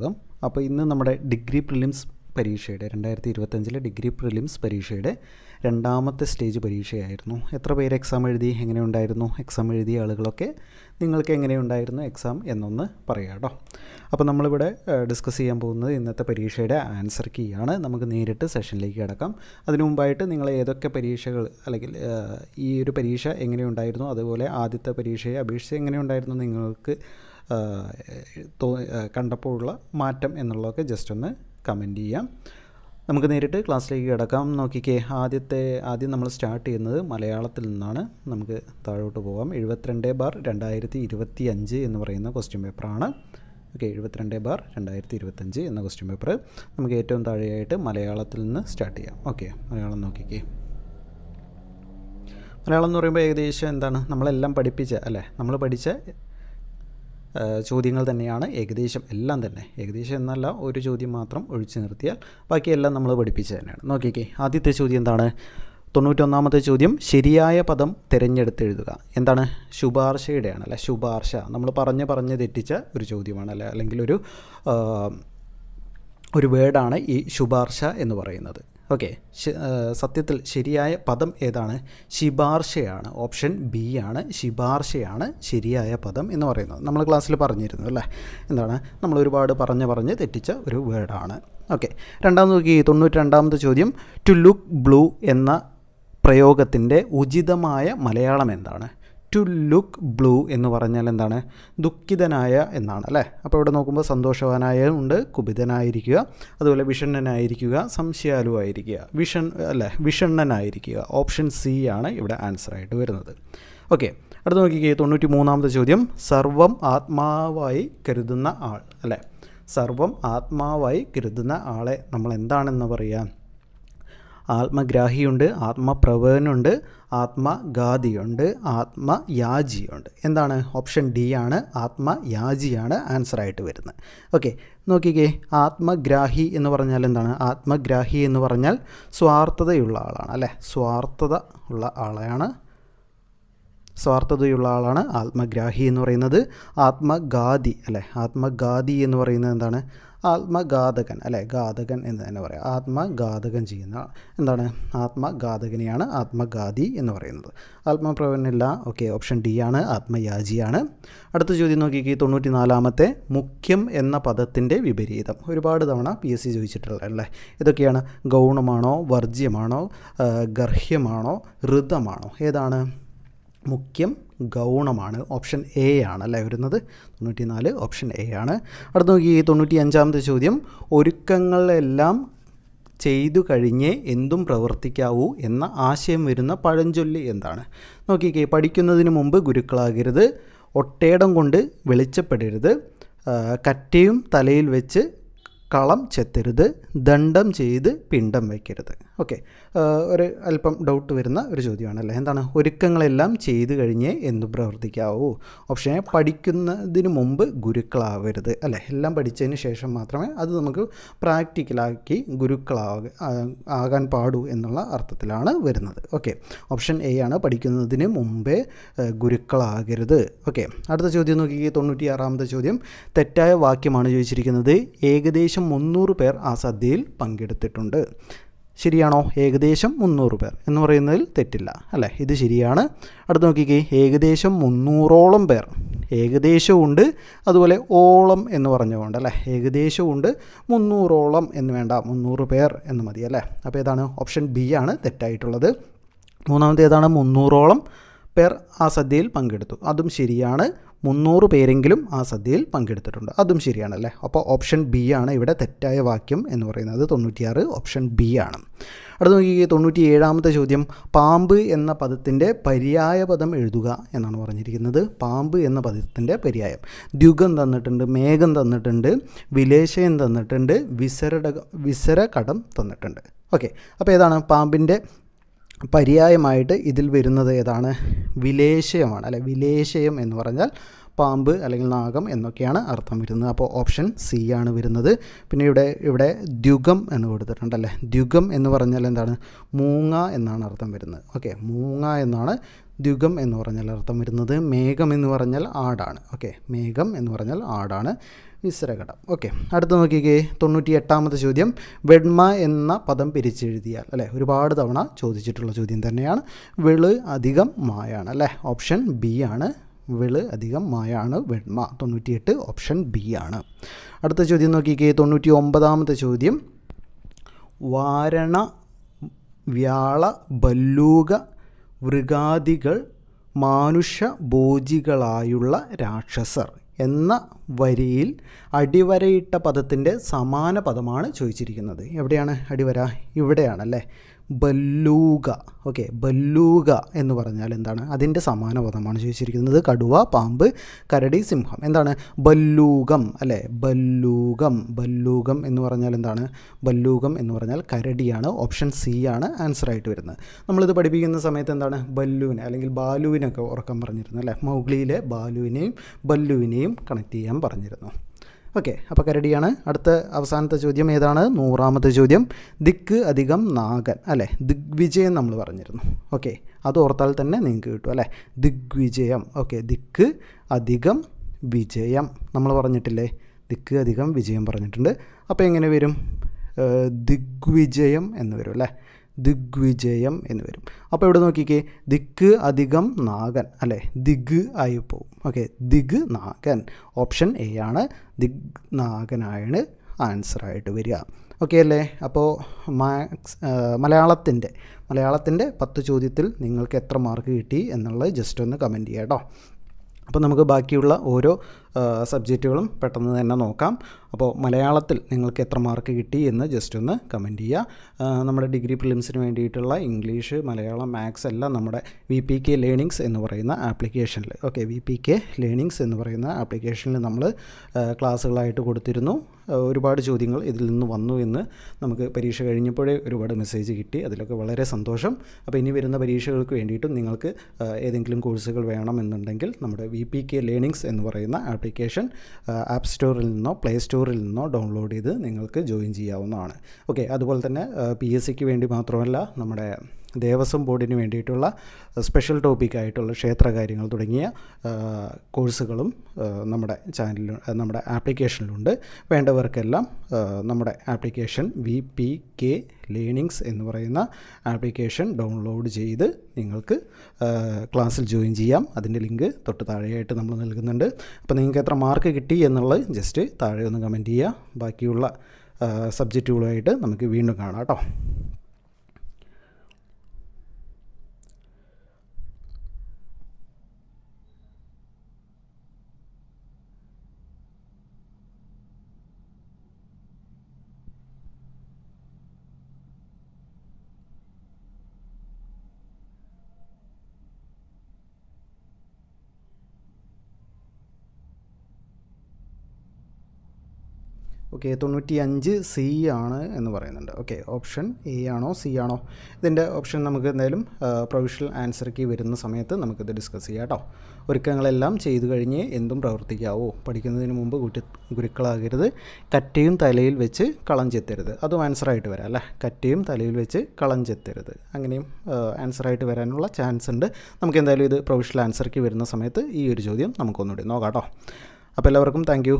സ്വാഗതം. അപ്പോൾ ഇന്ന് നമ്മുടെ ഡിഗ്രി പ്രിലിംസ് പരീക്ഷയുടെ രണ്ടായിരത്തി ഇരുപത്തഞ്ചിലെ ഡിഗ്രി പ്രിലിംസ് പരീക്ഷയുടെ രണ്ടാമത്തെ സ്റ്റേജ് പരീക്ഷയായിരുന്നു. എത്ര പേര് എക്സാം എഴുതി എങ്ങനെയുണ്ടായിരുന്നു എക്സാം എഴുതിയ ആളുകളൊക്കെ നിങ്ങൾക്ക് എങ്ങനെയുണ്ടായിരുന്നു എക്സാം എന്നൊന്ന് പറയാം കേട്ടോ. അപ്പോൾ നമ്മളിവിടെ ഡിസ്കസ് ചെയ്യാൻ പോകുന്നത് ഇന്നത്തെ പരീക്ഷയുടെ ആൻസർ കീ ആണ്. നമുക്ക് നേരിട്ട് സെഷനിലേക്ക് കിടക്കാം. അതിനു മുമ്പായിട്ട് നിങ്ങൾ ഏതൊക്കെ പരീക്ഷകൾ അല്ലെങ്കിൽ ഈ ഒരു പരീക്ഷ എങ്ങനെയുണ്ടായിരുന്നു അതുപോലെ ആദ്യത്തെ പരീക്ഷയെ അപേക്ഷിച്ച് എങ്ങനെയുണ്ടായിരുന്നു നിങ്ങൾക്ക് ആഹ് തോ- ആഹ് കണ്ടപ്പോഴുള്ള മാറ്റം എന്നുള്ളതൊക്കെ ജസ്റ്റ് ഒന്ന് കമന്റ് ചെയ്യാം. നമുക്ക് നേരിട്ട് ക്ലാസ്സിലേക്ക് കിടക്കാം. നോക്കിക്കേ ആദ്യത്തെ ആദ്യം നമ്മൾ സ്റ്റാർട്ട് ചെയ്യുന്നത് മലയാളത്തിൽ നിന്നാണ്. നമുക്ക് താഴോട്ട് പോകാം എഴുപത്തിരണ്ട് ബാർ രണ്ടായിരത്തി ഇരുപത്തി അഞ്ച് എന്ന് പറയുന്ന ക്വസ്റ്റ്യൻ പേപ്പറാണ് ഓക്കെ എഴുപത്തിരണ്ട് ബാർ രണ്ടായിരത്തി ഇരുപത്തഞ്ച് എന്ന ക്വസ്റ്റ്യൻ പേപ്പർ നമുക്ക് ഏറ്റവും താഴെയായിട്ട് മലയാളത്തിൽ നിന്ന് സ്റ്റാർട്ട് ചെയ്യാം. ഓക്കെ മലയാളം നോക്കിക്കേ. മലയാളം എന്ന് പറയുമ്പോൾ ഏകദേശം എന്താണ്? നമ്മളെല്ലാം പഠിപ്പിച്ച അല്ലേ? നമ്മൾ പഠിച്ച ചോദ്യങ്ങൾ തന്നെയാണ്. ഏകദേശം എല്ലാം തന്നെ. ഏകദേശം എന്നല്ല ഒരു ചോദ്യം മാത്രം ഒഴിച്ചു നിർത്തിയാൽ ബാക്കിയെല്ലാം നമ്മൾ പഠിപ്പിച്ചു തന്നെയാണ്. നോക്കിക്കേ ആദ്യത്തെ ചോദ്യം എന്താണ്? തൊണ്ണൂറ്റൊന്നാമത്തെ ചോദ്യം ശരിയായ പദം തിരഞ്ഞെടുത്ത് എഴുതുക. എന്താണ്? ശുപാർശയുടെയാണ് അല്ലെ? ശുപാർശ. നമ്മൾ പറഞ്ഞ് പറഞ്ഞ് തെറ്റിച്ച ഒരു ചോദ്യമാണ് അല്ലെ? അല്ലെങ്കിൽ ഒരു ഒരു വേർഡാണ് ഈ ശുപാർശ എന്ന് പറയുന്നത്. ഓക്കെ. സത്യത്തിൽ ശരിയായ പദം ഏതാണ്? ശിപാർശയാണ്. ഓപ്ഷൻ ബി ആണ്. ശിപാർശയാണ് ശരിയായ പദം എന്ന് പറയുന്നത്. നമ്മൾ ക്ലാസ്സിൽ പറഞ്ഞിരുന്നു അല്ലേ? എന്താണ്? നമ്മൾ ഒരുപാട് പറഞ്ഞ് പറഞ്ഞ് തെറ്റിച്ച ഒരു വേർഡാണ്. ഓക്കെ. രണ്ടാമത് നോക്കി തൊണ്ണൂറ്റി രണ്ടാമത്തെ ചോദ്യം. ടു ലുക്ക് ബ്ലൂ എന്ന പ്രയോഗത്തിന്റെ ഉചിതമായ മലയാളം എന്താണ്? ടു ലുക്ക് ബ്ലൂ എന്ന് പറഞ്ഞാൽ എന്താണ്? ദുഃഖിതനായ എന്നാണ് അല്ലേ? അപ്പോൾ ഇവിടെ നോക്കുമ്പോൾ സന്തോഷവാനായ ഉണ്ട് കുപിതനായിരിക്കുക അതുപോലെ വിഷണ്ണനായിരിക്കുക സംശയാലുവായിരിക്കുക. വിഷൻ അല്ലേ? വിഷണ്ണനായിരിക്കുക. ഓപ്ഷൻ സി ആണ് ഇവിടെ ആൻസർ ആയിട്ട് വരുന്നത്. ഓക്കെ അടുത്ത നോക്കിക്കേ തൊണ്ണൂറ്റി മൂന്നാമത്തെ ചോദ്യം. സർവം ആത്മാവായി കരുതുന്ന ആൾ അല്ലേ? സർവം ആത്മാവായി കരുതുന്ന ആളെ നമ്മൾ എന്താണെന്ന് പറയുക ആത്മഗ്രാഹിയുണ്ട് ആത്മപ്രവനുണ്ട് ആത്മഗാദിയുണ്ട് ആത്മയാജിയുണ്ട് എന്താണ്? ഓപ്ഷൻ ഡി ആണ് ആത്മയാജിയാണ് ആൻസർ ആയിട്ട് വരുന്നത്. ഓക്കെ നോക്കിക്കേ. ആത്മഗ്രാഹി എന്ന് പറഞ്ഞാൽ എന്താണ്? ആത്മഗ്രാഹി എന്ന് പറഞ്ഞാൽ സ്വാർത്ഥതയുള്ള ആളാണ് അല്ലേ? സ്വാർത്ഥത ഉള്ള ആളെയാണ് സ്വാർത്ഥതയുള്ള ആളാണ് ആത്മഗ്രാഹി എന്ന് പറയുന്നത്. ആത്മഗാദി അല്ലേ? ആത്മഗാദി എന്ന് പറയുന്നത് എന്താണ്? ആത്മഘാതകൻ അല്ലേ? ഘാതകൻ എന്ന് തന്നെ പറയാം. ആത്മഘാതകൻ ചെയ്യുന്ന എന്താണ്? ആത്മഘാതകനെയാണ് ആത്മഗാദി എന്ന് പറയുന്നത്. ആത്മപ്രവനില്ല ഓക്കെ ഓപ്ഷൻ ഡി ആണ്. ആത്മയാജിയാണ് അടുത്ത ചോദ്യം നോക്കിക്കേ. തൊണ്ണൂറ്റി നാലാമത്തെ മുഖ്യം എന്ന പദത്തിന്റെ വിപരീതം. ഒരുപാട് തവണ പി എസ് സി ചോദിച്ചിട്ടുള്ള അല്ലേ? ഇതൊക്കെയാണ് ഗൗണമാണോ വർജ്യമാണോ ഗർഹ്യമാണോ ഋതമാണോ? ഏതാണ്? മുഖ്യം ഗൗണമാണ്. ഓപ്ഷൻ എ ആണ് അല്ലേ വരുന്നത്? തൊണ്ണൂറ്റി നാല് ഓപ്ഷൻ എ ആണ്. അടുത്ത നോക്കി തൊണ്ണൂറ്റി അഞ്ചാമത്തെ ചോദ്യം ഒരുക്കങ്ങളെല്ലാം ചെയ്തു കഴിഞ്ഞേ എന്തും പ്രവർത്തിക്കാവൂ എന്ന ആശയം വരുന്ന പഴഞ്ചൊല്ലി എന്താണ്? നോക്കിക്കേ പഠിക്കുന്നതിന് മുമ്പ് ഗുരുക്കളാകരുത് ഒട്ടേടം കൊണ്ട് വെളിച്ചപ്പെടരുത് കറ്റയും തലയിൽ വെച്ച് കളം ചെത്തരുത് ദണ്ഡം ചെയ്ത് പിണ്ടം വയ്ക്കരുത്. ഓക്കെ ഒരു അല്പം ഡൗട്ട് വരുന്ന ഒരു ചോദ്യമാണല്ലേ? എന്താണ്? ഒരുക്കങ്ങളെല്ലാം ചെയ്തു കഴിഞ്ഞേ എന്ന് പ്രവർത്തിക്കാവൂ. ഓപ്ഷൻ പഠിക്കുന്നതിന് മുമ്പ് ഗുരുക്കളാവരുത്. അല്ലേ? എല്ലാം പഠിച്ചതിന് ശേഷം മാത്രമേ അത് നമുക്ക് പ്രാക്ടിക്കലാക്കി ഗുരുക്കളാക ആകാൻ പാടൂ എന്നുള്ള അർത്ഥത്തിലാണ് വരുന്നത്. ഓക്കെ ഓപ്ഷൻ എ ആണ് പഠിക്കുന്നതിന് മുമ്പേ ഗുരുക്കളാകരുത്. ഓക്കെ അടുത്ത ചോദ്യം നോക്കി തൊണ്ണൂറ്റി ആറാമത്തെ ചോദ്യം. തെറ്റായ വാക്യമാണ് ചോദിച്ചിരിക്കുന്നത്. ഏകദേശം മുന്നൂറ് പേർ ആ സദ്യയിൽ പങ്കെടുത്തിട്ടുണ്ട്. ശരിയാണോ? ഏകദേശം മുന്നൂറ് പേർ എന്ന് പറയുന്നതിൽ തെറ്റില്ല അല്ലേ? ഇത് ശരിയാണ്. അടുത്ത് നോക്കിക്കേ ഏകദേശം മുന്നൂറോളം പേർ. ഏകദേശമുണ്ട് അതുപോലെ ഓളം എന്ന് പറഞ്ഞുകൊണ്ട് അല്ലേ? ഏകദേശമുണ്ട് മുന്നൂറോളം എന്ന് വേണ്ട മുന്നൂറ് പേർ എന്ന് മതി അല്ലേ? അപ്പോൾ ഏതാണ്? ഓപ്ഷൻ ബി ആണ് തെറ്റായിട്ടുള്ളത്. മൂന്നാമത്തേതാണ് മുന്നൂറോളം പേർ ആ സദ്യയിൽ പങ്കെടുത്തു. അതും ശരിയാണ്. മുന്നൂറ് പേരെങ്കിലും ആ സദ്യയിൽ പങ്കെടുത്തിട്ടുണ്ട്. അതും ശരിയാണല്ലേ? അപ്പോൾ ഓപ്ഷൻ ബി ആണ് ഇവിടെ തെറ്റായ വാക്യം എന്ന് പറയുന്നത്. തൊണ്ണൂറ്റിയാറ് ഓപ്ഷൻ ബി ആണ്. അടുത്ത നോക്കി തൊണ്ണൂറ്റി ഏഴാമത്തെ ചോദ്യം പാമ്പ് എന്ന പദത്തിന്റെ പര്യായ പദം എഴുതുക എന്നാണ് പറഞ്ഞിരിക്കുന്നത്. പാമ്പ് എന്ന പദത്തിന്റെ പര്യായം. ദ്യുഗം തന്നിട്ടുണ്ട് മേഘം തന്നിട്ടുണ്ട് വിലേശയം തന്നിട്ടുണ്ട് വിസരട വിസരകടം തന്നിട്ടുണ്ട്. ഓക്കെ അപ്പോൾ ഏതാണ്? പാമ്പിന്റെ പര്യായമായിട്ട് ഇതിൽ വരുന്നത് ഏതാണ്? വിലേശയമാണ് അല്ലെ? വിലേശയം എന്ന് പറഞ്ഞാൽ പാമ്പ് അല്ലെങ്കിൽ നാഗം എന്നൊക്കെയാണ് അർത്ഥം വരുന്നത്. അപ്പോൾ ഓപ്ഷൻ സി ആണ് വരുന്നത്. പിന്നെ ഇവിടെ ഇവിടെ ദ്യുഗം എന്ന് കൊടുത്തിട്ടുണ്ടല്ലേ ദ്യുഗം എന്ന് പറഞ്ഞാൽ എന്താണ്? മൂങ്ങ എന്നാണ് അർത്ഥം വരുന്നത്. ഓക്കെ മൂങ്ങ എന്നാണ് ദ്യുഗം എന്ന് പറഞ്ഞാൽ അർത്ഥം വരുന്നത്. മേഘം എന്ന് പറഞ്ഞാൽ ആടാണ്. ഓക്കെ മേഘം എന്ന് പറഞ്ഞാൽ ആടാണ്. വിസരഘടം ഓക്കെ അടുത്ത നോക്കിക്കേ തൊണ്ണൂറ്റി എട്ടാമത്തെ ചോദ്യം. വെണ്മ എന്ന പദം പിരിച്ചെഴുതിയാൽ അല്ലേ? ഒരുപാട് തവണ ചോദിച്ചിട്ടുള്ള ചോദ്യം തന്നെയാണ്. വെൾ അധികം മായാണ് അല്ലേ? ഓപ്ഷൻ ബി ആണ്. വെൾ അധികം മായാണ് വെണ്മ. തൊണ്ണൂറ്റിയെട്ട് ഓപ്ഷൻ ബി ആണ്. അടുത്ത ചോദ്യം നോക്കിക്കേ തൊണ്ണൂറ്റി ഒമ്പതാമത്തെ ചോദ്യം. വാരണ വ്യാള ബല്ലൂക മൃഗാദികൾ മാനുഷഭോജികളായുള്ള രാക്ഷസർ എന്ന വരിയിൽ അടിവരയിട്ട പദത്തിന്റെ സമാന പദമാണ് ചോദിച്ചിരിക്കുന്നത്. എവിടെയാണ് അടിവര? ഇവിടെയാണല്ലേ? ബല്ലൂക ഓക്കെ ബല്ലൂക എന്ന് പറഞ്ഞാൽ എന്താണ്? അതിന്റെ സമാന പദമാണ് ചോദിച്ചിരിക്കുന്നത്. കടുവ പാമ്പ് കരടി സിംഹം. എന്താണ്? ബല്ലൂകം അല്ലേ? ബല്ലൂകം ബല്ലൂകം എന്ന് പറഞ്ഞാൽ എന്താണ്? ബല്ലൂകം എന്ന് പറഞ്ഞാൽ കരടിയാണ്. ഓപ്ഷൻ സി ആണ് ആൻസർ ആയിട്ട് വരുന്നത്. നമ്മളിത് പഠിപ്പിക്കുന്ന സമയത്ത് എന്താണ്? ബല്ലുവിനെ അല്ലെങ്കിൽ ബാലുവിനൊക്കെ ഉറക്കം പറഞ്ഞിരുന്നു അല്ലേ? മൗഗ്ലിയിലെ ബാലുവിനെയും ബല്ലുവിനെയും കണക്ട് ചെയ്യാൻ പറഞ്ഞിരുന്നു. ഓക്കെ അപ്പോൾ കരടിയാണ്. അടുത്ത അവസാനത്തെ ചോദ്യം ഏതാണ്? നൂറാമത്തെ ചോദ്യം. ദിക്ക് അധികം നാഗൻ അല്ലേ? ദിഗ്വിജയം നമ്മൾ പറഞ്ഞിരുന്നു. ഓക്കെ അത് ഓർത്താൽ തന്നെ നിങ്ങൾക്ക് കിട്ടും അല്ലേ? ദിഗ്വിജയം. ഓക്കെ ദിക്ക് അധികം വിജയം നമ്മൾ പറഞ്ഞിട്ടില്ലേ? ദിക്ക് അധികം വിജയം പറഞ്ഞിട്ടുണ്ട്. അപ്പോൾ എങ്ങനെ വരും? ദിഗ്വിജയം എന്ന് വരും അല്ലേ? ദിഗ്വിജയം എന്ന് വരും. അപ്പോൾ ഇവിടെ നോക്കിക്കേ? ദിക്ക് അധികം നാഗൻ അല്ലേ? ദിഗ് ആയി പോവും. Okay Dig Nagan. Option A ആണ്. ദിഗ് നാഗനായാണ് ആൻസറായിട്ട് വരിക. ഓക്കെ അല്ലേ? അപ്പോൾ മാത്സ് മലയാളത്തിന്റെ മലയാളത്തിന്റെ പത്ത് ചോദ്യത്തിൽ നിങ്ങൾക്ക് എത്ര മാർക്ക് കിട്ടി എന്നുള്ളത് ജസ്റ്റ് ഒന്ന് കമന്റ് ചെയ്യാം കേട്ടോ അപ്പോൾ നമുക്ക് ബാക്കിയുള്ള ഓരോ സബ്ജക്റ്റുകളും പെട്ടെന്ന് തന്നെ നോക്കാം. അപ്പോൾ മലയാളത്തിൽ നിങ്ങൾക്ക് എത്ര മാർക്ക് കിട്ടി എന്ന് ജസ്റ്റ് ഒന്ന് കമന്റ് ചെയ്യുക നമ്മുടെ ഡിഗ്രി പ്രിലിംസിന് വേണ്ടിയിട്ടുള്ള ഇംഗ്ലീഷ് മലയാളം മാത്സ് എല്ലാം നമ്മുടെ വി പി കെ ലേണിങ്സ് എന്ന് പറയുന്ന ആപ്ലിക്കേഷനിൽ okay V P K learnings എന്ന് പറയുന്ന ആപ്ലിക്കേഷനിൽ നമ്മൾ ക്ലാസ്സുകളായിട്ട് കൊടുത്തിരുന്നു. ഒരുപാട് ചോദ്യങ്ങൾ ഇതിൽ നിന്ന് വന്നു എന്ന് നമുക്ക് പരീക്ഷ കഴിഞ്ഞപ്പോഴേ ഒരുപാട് മെസ്സേജ് കിട്ടി. അതിലൊക്കെ വളരെ സന്തോഷം. അപ്പോൾ ഇനി വരുന്ന പരീക്ഷകൾക്ക് വേണ്ടിയിട്ടും നിങ്ങൾക്ക് ഏതെങ്കിലും കോഴ്സുകൾ വേണമെന്നുണ്ടെങ്കിൽ നമ്മുടെ വി പി കെ ലേണിങ്സ് എന്ന് പറയുന്ന ആപ്ലിക്കേഷൻ ആപ്പ് സ്റ്റോറിൽ നിന്നോ പ്ലേ സ്റ്റോറിൽ നിന്നോ ഡൗൺലോഡ് ചെയ്ത് നിങ്ങൾക്ക് ജോയിൻ ചെയ്യാവുന്നതാണ്. ഓക്കെ അതുപോലെ തന്നെ പി എസ് സിക്ക് വേണ്ടി മാത്രമല്ല നമ്മുടെ ദേവസ്വം ബോർഡിന് വേണ്ടിയിട്ടുള്ള സ്പെഷ്യൽ ടോപ്പിക്കായിട്ടുള്ള ക്ഷേത്രകാര്യങ്ങൾ തുടങ്ങിയ കോഴ്സുകളും നമ്മുടെ ചാനലിൽ നമ്മുടെ ആപ്ലിക്കേഷനിലുണ്ട് വേണ്ടവർക്കെല്ലാം നമ്മുടെ application V P K learnings എന്ന് പറയുന്ന ആപ്ലിക്കേഷൻ ഡൗൺലോഡ് ചെയ്ത് നിങ്ങൾക്ക് ക്ലാസ്സിൽ ജോയിൻ ചെയ്യാം. അതിന്റെ ലിങ്ക് തൊട്ട് താഴെയായിട്ട് നമ്മൾ നൽകുന്നുണ്ട്. അപ്പോൾ നിങ്ങൾക്ക് എത്ര മാർക്ക് കിട്ടി എന്നുള്ളത് ജസ്റ്റ് താഴെ ഒന്ന് കമന്റ് ചെയ്യുക. ബാക്കിയുള്ള സബ്ജക്റ്റുകളുമായിട്ട് നമുക്ക് വീണ്ടും കാണാം കേട്ടോ. ഓക്കെ തൊണ്ണൂറ്റി അഞ്ച് സി ആണ് എന്ന് പറയുന്നുണ്ട്. ഓക്കെ ഓപ്ഷൻ എ ആണോ സി ആണോ? ഇതിന്റെ ഓപ്ഷൻ നമുക്ക് എന്തായാലും പ്രൊവിഷണൽ ആൻസർ കീ വരുന്ന സമയത്ത് നമുക്കിത് ഡിസ്കസ് ചെയ്യാം കേട്ടോ ഒരുക്കങ്ങളെല്ലാം ചെയ്തു കഴിഞ്ഞ് എന്തും പ്രവർത്തിക്കാവോ? പഠിക്കുന്നതിന് മുമ്പ് കുറ്റി ഗുരുക്കളാകരുത്. കറ്റയും തലയിൽ വെച്ച് കളം ചെത്തരുത് അതും ആൻസറായിട്ട് വരാം അല്ലേ? കറ്റയും തലയിൽ വെച്ച് കളം ചെത്തരുത് അങ്ങനെയും ആൻസറായിട്ട് വരാനുള്ള ചാൻസ് ഉണ്ട്. നമുക്ക് എന്തായാലും ഇത് പ്രൊവിഷണൽ ആൻസർ കീ വരുന്ന സമയത്ത് ഈ ഒരു ചോദ്യം നമുക്കൊന്നുകൂടി നോക്കാം കേട്ടോ അപ്പോൾ എല്ലാവർക്കും താങ്ക്